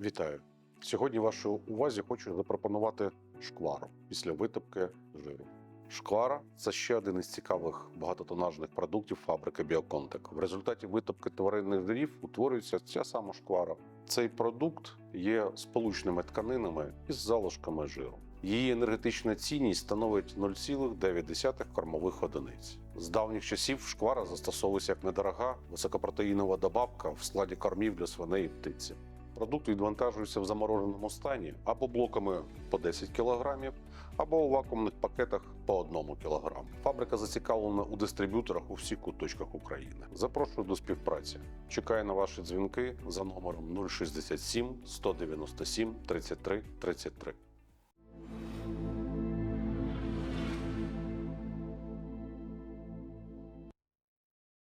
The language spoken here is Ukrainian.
Вітаю! Сьогодні вашій увазі хочу запропонувати шквару після витопки жиру. Шквара це ще один із цікавих багатотонажних продуктів фабрики Біоконтек. В результаті витопки тваринних жирів утворюється ця сама шквара. Цей продукт є сполучними тканинами із залишками жиру. Її енергетична цінність становить 0,9 кормових одиниць. З давніх часів шквара застосовується як недорога високопротеїнова добавка в складі кормів для свиней і птиці. Продукт відвантажується в замороженому стані або блоками по 10 кг, або у вакуумних пакетах по 1 кг. Фабрика зацікавлена у дистриб'юторах у всіх куточках України. Запрошую до співпраці. Чекаю на ваші дзвінки за номером 067 197 33 33.